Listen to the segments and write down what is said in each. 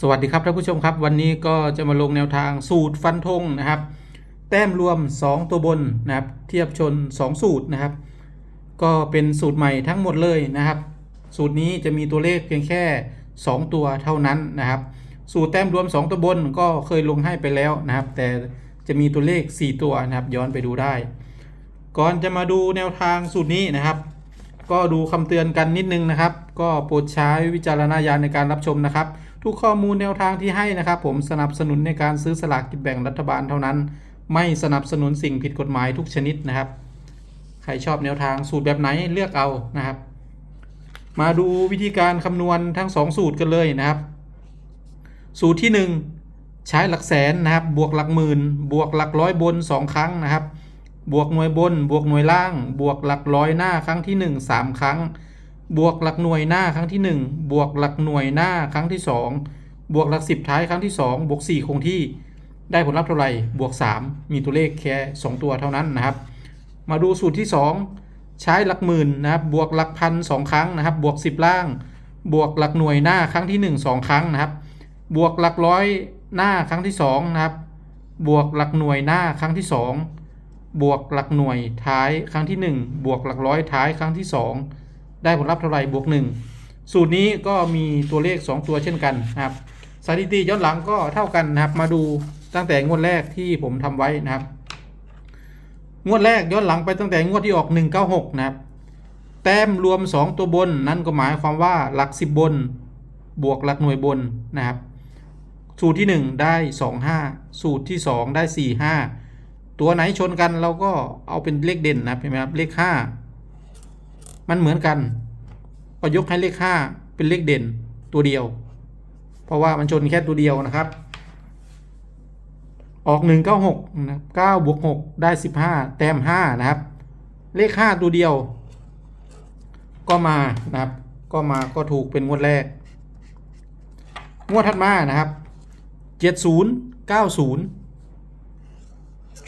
สวัสดีครับท่านผู้ชมครับ วันนี้ก็จะมาลงแนวทางสูตรฟันธงนะครับ แต้มรวม 2 ตัวบนนะครับ เทียบชน 2 สูตรนะครับ ก็เป็นสูตรใหม่ทั้งหมดเลยนะครับ สูตรนี้จะมีตัวเลขเพียงแค่ 2 ตัวเท่านั้นนะครับ สูตรแต้มรวม 2 ตัวบนก็เคยลงให้ไปแล้วนะครับ แต่จะมีตัวเลข 4 ตัวนะครับ ย้อนไปดูได้ ก่อนจะมาดูแนวทางสูตรนี้นะครับ ก็ดูคำเตือนกันนิดนึงนะครับ ก็โปรดใช้วิจารณญาณในการรับชมนะครับ ทุกข้อมูลแนวทางที่ให้นะครับ ผมสนับสนุนในการซื้อสลากกินแบ่งรัฐบาลเท่านั้น ไม่สนับสนุนสิ่งผิดกฎหมายทุกชนิดนะครับ ใครชอบแนวทางสูตรแบบไหนเลือกเอานะครับ มาดูวิธีการคำนวณทั้ง 2 สูตรกันเลยนะครับ สูตรที่ 1 ใช้หลักแสนนะครับ บวกหลักหมื่น บวกหลักร้อยบน 2 ครั้งนะครับ บวกหน่วยบน บวกหน่วยล่าง บวกหลักร้อยหน้าครั้งที่ 1 3 ครั้ง บวกหลักหน่วยหน้าครั้งที่ 1 บวกหลักหน่วยหน้าครั้งที่ 2 บวกหลัก10ท้ายครั้งที่ 2 บวก 4 คงที่ ได้ผลลัพธ์เท่าไหร่ บวก 3 มีตัวเลขแค่2ตัวเท่านั้นนะครับ มาดูสูตรที่ 2 ใช้หลักหมื่นนะครับ บวกหลักพันสองครั้งนะครับ บวก 10 ล่าง บวกหลักหน่วยหน้าครั้งที่ 1 2 ครั้งนะครับ บวกหลักร้อยหน้าครั้งที่2นะครับ บวกหลักหน่วยหน้าครั้งที่ 2 บวกหลักหน่วยท้ายครั้งที่ 1 บวกหลักร้อยท้ายครั้งที่ 2 ได้ผลลัพธ์เท่าไหร่บวก 1 สูตรนี้ก็มีตัวเลข 2 ตัวเช่นกันนะครับสถิติย้อนหลังก็เท่ากันนะครับ มาดูตั้งแต่งวดแรกที่ผมทำไว้นะครับ งวดแรกย้อนหลังไปตั้งแต่งวดที่ออก 196 นะครับ แต้มรวม 2 ตัวบน นั่นก็หมายความว่าหลัก 10 บน บวกหลักหน่วยบนนะครับ สูตรที่ 1 ได้ 25 สูตรที่ 2 ได้ 45 ตัวไหนชนกันเราก็เอาเป็นเลขเด่นนะครับเห็นไหมครับเลข5มันเหมือนกันก็ยกให้เลข5เป็นเลขเด่นตัวเดียว เพราะว่ามันชนแค่ตัวเดียวนะครับ ออก196นะครับ9บวก6ได้15แต้ม5นะครับ เลข5ตัวเดียว ก็มานะครับ ก็มาก็ถูกเป็นงวดแรก งวดถัดมานะครับ70 90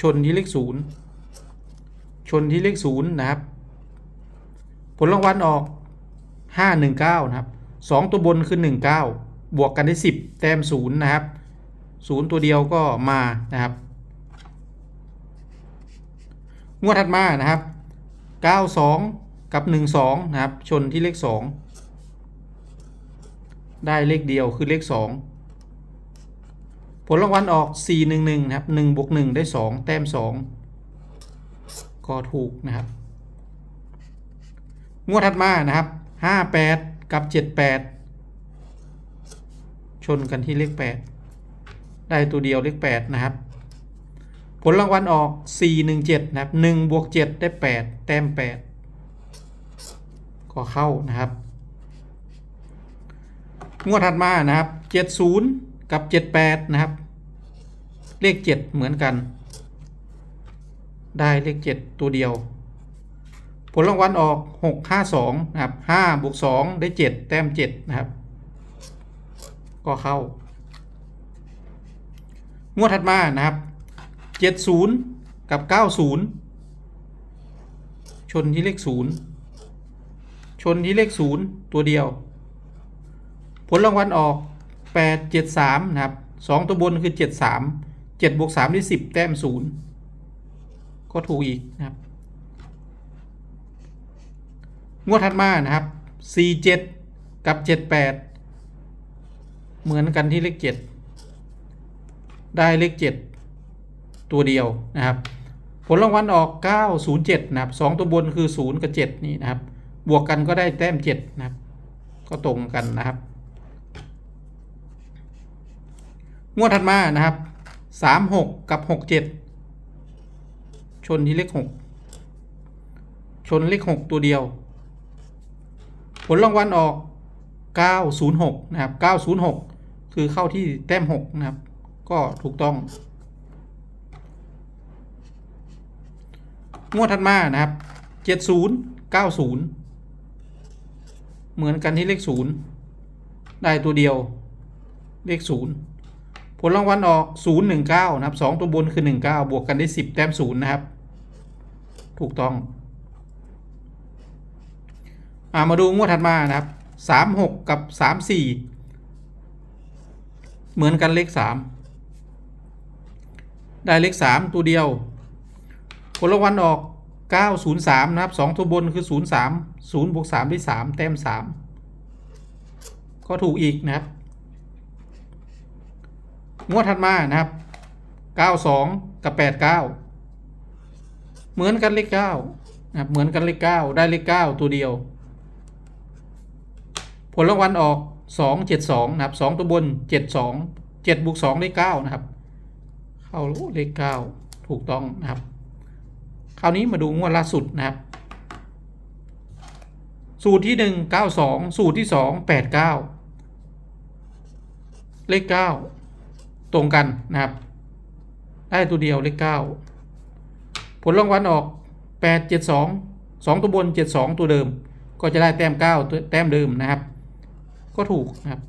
ชนที่เลข0ชนที่เลข0นะครับ ผลรางวัลออก 519 นะครับ 2 ตัวบนคือ 19 บวกกันได้ 10 แต้ม0นะครับ0ตัวเดียวก็มานะครับ งวดถัดมานะครับ 92 กับ 12 นะครับ ชนที่เลข 2 ได้เลขเดียวคือเลข 2 ผลรางวัลออก 411นะครับ1บวก1ได้ 2 แต้ม 2 ก็ถูกนะครับ งวดถัดมานะครับ 58 กับ 78 ชนกันที่เลข 8 ได้ตัวเดียวเลข 8 นะครับ ผลรางวัลออก 417 นะครับ1บวก7ได้ 8 แต้ม 8 ก็เข้านะครับ งวดถัดมานะครับ 70 กับ 78 นะครับ เลข 7 เหมือนกัน ได้เลข 7 ตัวเดียว ผลรางวัลออก 652 นะครับ5บวก2ได้ 7 แต้ม 7 นะครับ ก็เข้า งวดถัดมานะครับ 70 กับ 90 ชนที่เลข 0 ชนที่เลข 0 ตัวเดียว ผลรางวัลออก 8 7 3นะครับ2ตัวบนคือ 7 3 7บวก3ได้10 แต้ม 0 ก็ถูกอีกนะครับ งวดถัดมานะครับ 47 กับ 78 เหมือนกันที่เลข 7 ได้เลข 7 ตัวเดียวนะครับ ผลรางวัลออก 907 นะครับ 2 ตัวบนคือ 0 กับ 7 นี่นะครับ บวกกันก็ได้แต้ม 7 นะครับ ก็ตรงกันนะครับ งวดถัดมานะครับ36กับ67ชนที่เลข6ชนเลข6ตัวเดียว ผลรางวัลออก906นย์หกนะครับ906คือเข้าที่แต้ม6นะครับ ก็ถูกต้อง งวดถัดมานะครับ70 90เก้าศูนย์เหมือนกันที่เลข0ได้ตัวเดียวเลข0ผ ลรางวัลออก 019 นะครับ 2 ตัวบนคือ 19 บวกกันได้ 10 แต้ม0นะครับ ถูกต้องอามาดูงวดถัดมานะครับ 36 กับ 34 เหมือนกันเลขสามได้เลขสามตัวเดียว ผลรางวัลออกเก้าศูนะครับสองตัวบนคือศูนย์สามศูนย์บวกสามได้สามแต้มสามก็ถูกอีกนะครับ งวดถัดมานะครับเก้าสองกับแปดเก้าเหมือนกันเลขเก้านะครับเหมือนกันเลขเก้าได้เลขเก้าตัวเดียว ผลรางวัลออกสองเจ็ดสองนะครับสองตัวบนเจ็ดสองเจ็ดบวกสองได้เก้านะครับ เข้าเลขเก้าถูกต้องนะครับ คราวนี้มาดูงวดล่าสุดนะครับสูตรที่หนึ่งเก้าสองสูตรที่สองแปดเก้าเลขเก้า ตรงกันนะครับ ได้ตัวเดียวเลขเก้าผลรางวัลออกแปดเจ็ดสองสองตัวบนเจ็ดสองตัวเดิม ก็จะได้แต้มเก้าตัวแต้มเดิมนะครับ ก็ถูกนะครับ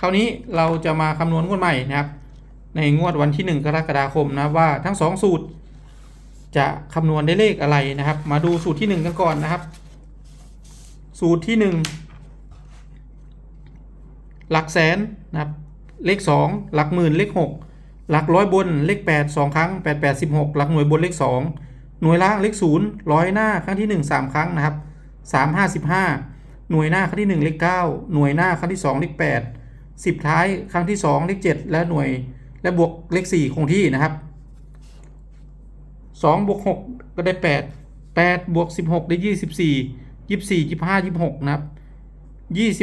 คราวนี้เราจะมาคำนวณงวดใหม่นะครับ ในงวดวันที่1กรกฎาคมนะว่าทั้ง2สูตร จะคำนวณได้เลขอะไรนะครับ มาดูสูตรที่1กันก่อนนะครับ สูตรที่1 หลักแสนนะครับเลข 2 หลักหมื่นเลข 6 หลักร้อยบนเลข 8 2 ครั้ง 8 8 16 หลักหน่วยบนเลข 2 หน่วยล่างเลข0ร้อยหน้าครั้งที่ 1 3 ครั้งนะครับ3 55หน่วยหน้าครั้งที่ 1 เลข 9 หน่วยหน้าครั้งที่ 2 เลข 8 10 ท้ายครั้งที่ 2 เลข 7 และหน่วยและบวกเลข 4 คงที่นะครับ2บวก6ก็ได้ 8 8บวก16 ได้ 24 24 25 26 นะครับ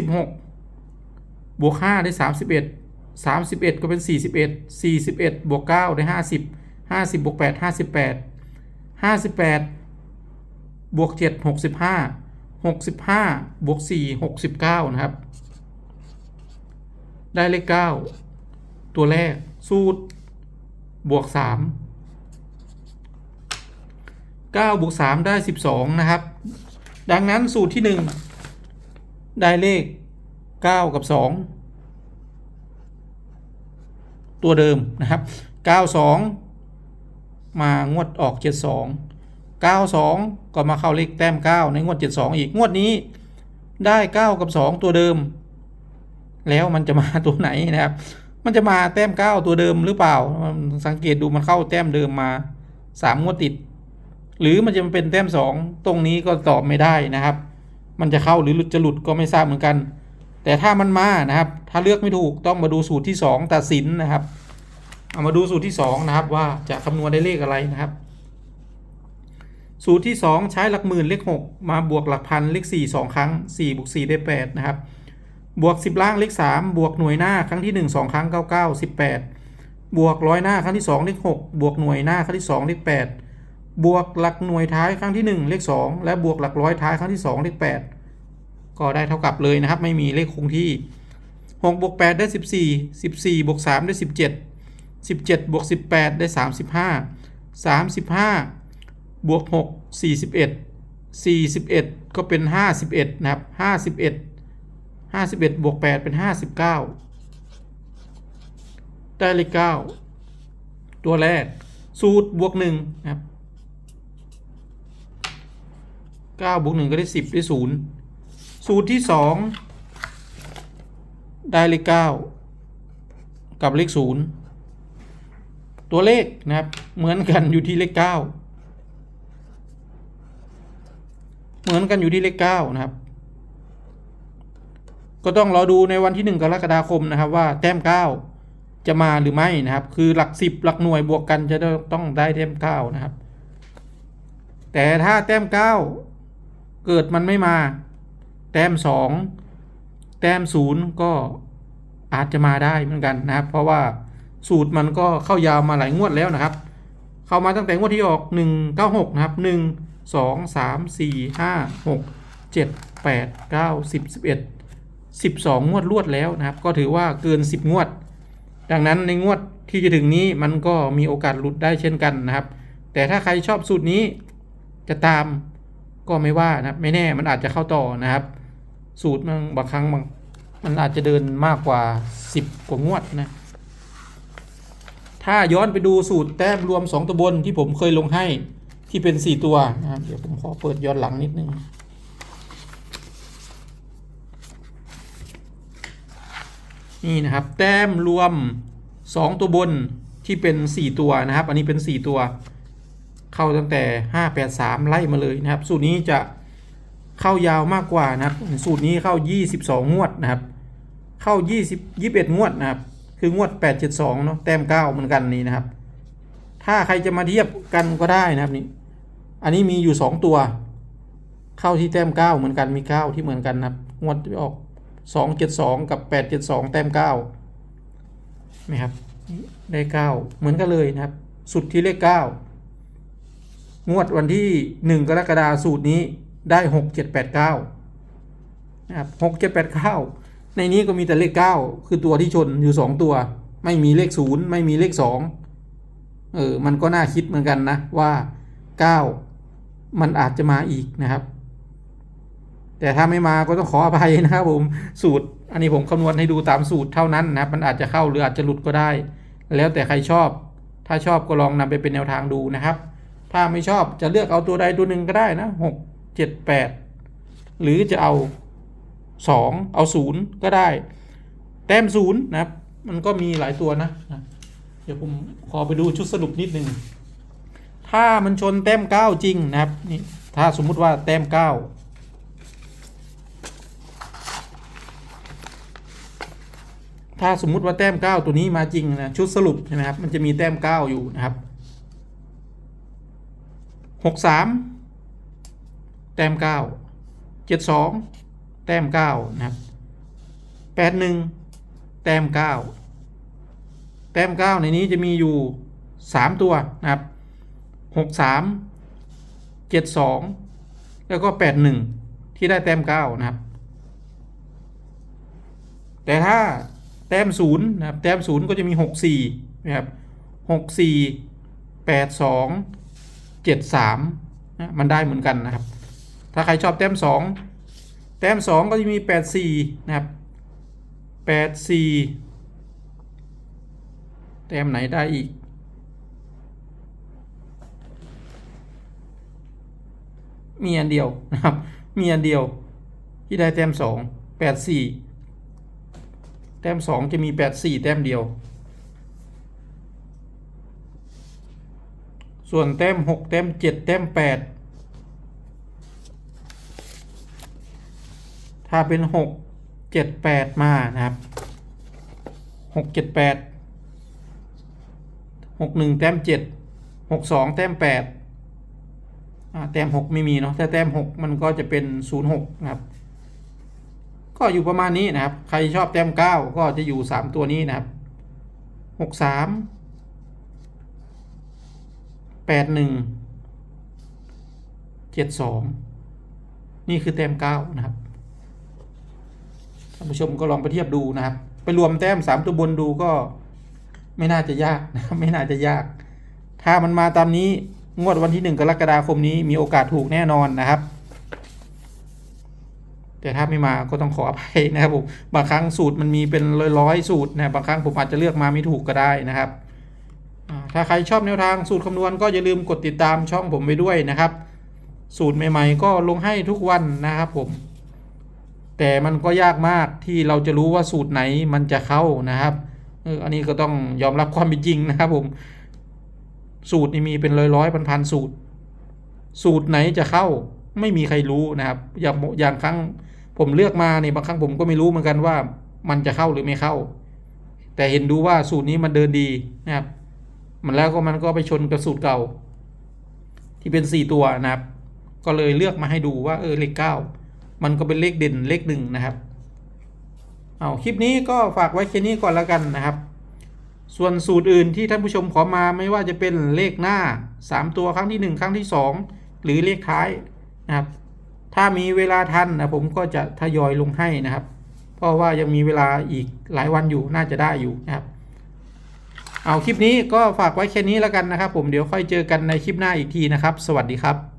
26 บวก 5 ได้ 31 31 ก็เป็น 41 41 บวก 9 ได้ 50 50 บวก 8 58 58 บวก 7 65 65 บวก 4 69 นะครับ ได้เลข 9 ตัวแรก สูตร บวก 3 9 บวก 3 ได้ 12 นะครับ ดังนั้นสูตรที่ 1 ได้เลข 9 กับ 2 ตัวเดิมนะครับ 92 มางวดออก 72 92 ก็มาเข้าเลขแต้ม 9 ในงวด 72 อีกงวดนี้ได้ 9 กับ 2 ตัวเดิม แล้วมันจะมาตัวไหนนะครับ มันจะมาแต้ม 9 ตัวเดิมหรือเปล่า สังเกตดูมันเข้าแต้มเดิมมา 3 งวดติด หรือมันจะเป็นแต้ม 2 ตรงนี้ก็ตอบไม่ได้นะครับ มันจะเข้าหรือหลุดจะหลุดก็ไม่ทราบเหมือนกัน แต่ถ้ามันมานะครับ ถ้าเลือกไม่ถูกต้องมาดูสูตรที่ 2 ตัดสินนะครับ เอามาดูสูตรที่ 2 นะครับ ว่าจะคำนวณได้เลขอะไรนะครับ สูตรที่ 2 ใช้หลักหมื่นเลข 6 มาบวกหลักพันเลข4 2 ครั้ง4บวก4ได้ 8 นะครับ บวก 10 ล่างเลข 3 บวกหน่วยหน้าครั้งที่ 1 2 ครั้ง 99 18 บวกร้อยหน้าครั้งที่ 2 เลข 6 บวกหน่วยหน้าครั้งที่2เลข8บวกหลักหน่วยท้ายครั้งที่ 1 เลข 2 และบวกหลักร้อยท้ายครั้งที่ 2 เลข 8 ก็ได้เท่ากับเลยนะครับ ไม่มีเลขคงที่6บวก8ได้ 14 14บวก3ได้ 17 17บวก18 ได้ 35 35บวก6 41 41 ก็เป็น 51 นะครับ 51 51บวก8เป็น 59 ได้เลข9ตัวแรก สูตรบวก1นะครับ9บวก1ก็ได้ 10 ได้ 0 สูตรที่ 2 ได้เลข9กับเลข 0 ตัวเลขนะครับเหมือนกันอยู่ที่เลข 9 เหมือนกันอยู่ที่เลข 9 นะครับ ก็ต้องรอดูในวันที่ 1 กรกฎาคมนะครับว่าแต้ม 9 จะมาหรือไม่นะครับ คือหลัก 10 หลักหน่วยบวกกันจะต้องได้แต้ม 9 นะครับ แต่ถ้าแต้ม 9 เกิดมันไม่มา แต้ม 2 แต้ม 0 ก็อาจจะมาได้เหมือนกันนะครับ เพราะว่าสูตรมันก็เข้ายาวมาหลายงวดแล้วนะครับ เข้ามาตั้งแต่งวดที่ออก 196 นะครับ 1 2 3 4 5 6 7 8 9 10 11 12 งวดรวดแล้วนะครับ ก็ถือว่าเกิน 10 งวด ดังนั้นในงวดที่จะถึงนี้มันก็มีโอกาสหลุดได้เช่นกันนะครับ แต่ถ้าใครชอบสูตรนี้จะตามก็ไม่ว่านะครับ ไม่แน่มันอาจจะเข้าต่อนะครับ สูตรมันบางครั้งมันอาจจะเดินมากกว่า 10 กว่างวดนะ ถ้าย้อนไปดูสูตรแต้มรวม 2ตัวบนที่ผมเคยลงให้ที่เป็น 4 ตัวนะครับเดี๋ยวผมขอเปิดย้อนหลังนิดนึงนี่นะครับแต้มรวม 2 ตัวบนที่เป็น 4 ตัวนะครับ อันนี้เป็น 4 ตัว เข้าตั้งแต่ 5 8 3 ไล่มาเลยนะครับ สูตรนี้จะ เข้ายาวมากกว่านะครับสูตรนี้เข้า 22 งวดนะครับ เข้า 20 21 งวดนะครับ คืองวด 872เนาะแต้ม9เหมือนกันนี่นะครับ ถ้าใครจะมาเทียบกันก็ได้นะครับนี่อันนี้มีอยู่ 2 ตัว เข้าที่แต้ม 9 เหมือนกันมี 9 ที่เหมือนกันนะครับงวดออก 272 กับ 872 แต้ม9ไหมครับได้ 9 เหมือนกันเลยนะครับ สุดที่เลข 9 งวดวันที่ 1 กรกฎาคมสูตรนี้ ได้6789นะครับ6789ในนี้ก็มีแต่เลข9คือตัวที่ชนอยู่2ตัว ไม่มีเลข0ไม่มีเลข2เออมันก็น่าคิดเหมือนกันนะว่า9มันอาจจะมาอีกนะครับ แต่ถ้าไม่มาก็ต้องขออภัยนะครับผมสูตร อันนี้ผมคำนวณให้ดูตามสูตรเท่านั้นนะครับ มันอาจจะเข้าหรืออาจจะหลุดก็ได้ แล้วแต่ใครชอบ ถ้าชอบก็ลองนำไปเป็นแนวทางดูนะครับ ถ้าไม่ชอบจะเลือกเอาตัวใดตัวหนึ่งก็ได้นะหก เจ็ดแปดหรือจะเอาสองเอาศูนย์ก็ได้ แต้มศูนย์นะครับ มันก็มีหลายตัวนะ เดี๋ยวผมขอไปดูชุดสรุปนิดหนึ่งถ้ามันชนแต้มเก้าจริงนะครับนี่ถ้าสมมุติว่าแต้มเก้าถ้าสมมุติว่าแต้มเก้าตัวนี้มาจริงนะชุดสรุปใช่ไหมครับมันจะมีแต้มเก้าอยู่นะครับหกสาม แต้มเก้าเจ็ดสองแต้มเก้านะครับแปดหนึ่งแต้มเก้าแต้ม9ในนี้จะมีอยู่3ตัวนะครับ63 72แล้วก็81ที่ได้แต้ม9นะครับ แต่ถ้าแต้ม0นย์นะครับแต้ม0ก็จะมี64นะครับ64 82 73นะมันได้เหมือนกันนะครับ ถ้าใครชอบแต้ม2 แต้ม 2 ก็จะมี 84 นะครับ 84 แต้มไหนได้อีก มีอันเดียวนะครับ มีอันเดียวที่ได้แต้ม 2 84 แต้ม 2 จะมี 84 แต้มเดียว ส่วนแต้ม 6 แต้ม 7 แต้ม 8 ถ้าเป็นหกเจ็ดแปดมานะครับหกเจ็ดแปดหกหนึ่งแต้มเจ็ดหกสองแต้มแปดแต้มหกไม่มีเนาะแต่แต้มหกมันก็จะเป็นศูนย์หกนะครับ ก็อยู่ประมาณนี้นะครับ ใครชอบแต้มเก้าก็จะอยู่สามตัวนี้นะครับหกสามแปดหนึ่งเจ็ดสองนี่คือแต้มเก้านะครับ ท่านผู้ชมก็ลองไปเทียบดูนะครับ ไปรวมแต้มสามตัวบนดูก็ไม่น่าจะยากนะครับไม่น่าจะยาก ถ้ามันมาตามนี้งวดวันที่หนึ่งกรกฎาคมนี้มีโอกาสถูกแน่นอนนะครับ แต่ถ้าไม่มาก็ต้องขออภัยนะครับผมบางครั้งสูตรมันมีเป็นร้อยๆสูตรนะบางครั้งผมอาจจะเลือกมาไม่ถูกก็ได้นะครับถ้าใครชอบแนวทางสูตรคำนวณก็อย่าลืมกดติดตามช่องผมไปด้วยนะครับ สูตรใหม่ๆ ก็ลงให้ทุกวันนะครับผม แต่มันก็ยากมากที่เราจะรู้ว่าสูตรไหนมันจะเข้านะครับเอออันนี้ก็ต้องยอมรับความเป็นจริงนะครับผม สูตรนี่มีเป็นร้อยร้อยพันพันๆสูตร สูตรไหนจะเข้าไม่มีใครรู้นะครับ อย่างอย่างครั้งผมเลือกมาเนี่ยบางครั้งผมก็ไม่รู้เหมือนกันว่ามันจะเข้าหรือไม่เข้า แต่เห็นดูว่าสูตรนี้มันเดินดีนะครับ มันแล้วก็มันก็ไปชนกับสูตรเก่า ที่เป็นสี่ตัวนะครับ ก็เลยเลือกมาให้ดูว่าเออเลขเก้า มันก็เป็นเลขเด่นเลขหนึ่งนะครับเอาคลิปนี้ก็ฝากไว้แค่นี้ก่อนแล้วกันนะครับ ส่วนสูตรอื่นที่ท่านผู้ชมขอมาไม่ว่าจะเป็นเลขหน้า 3 ตัวครั้งที่ 1 ครั้งที่ 2 หรือเลขท้ายนะครับ ถ้ามีเวลาทันนะผมก็จะทยอยลงให้นะครับ เพราะว่ายังมีเวลาอีกหลายวันอยู่น่าจะได้อยู่นะครับเอาคลิปนี้ก็ฝากไว้แค่นี้แล้วกันนะครับ ผมเดี๋ยวค่อยเจอกันในคลิปหน้าอีกทีนะครับ สวัสดีครับ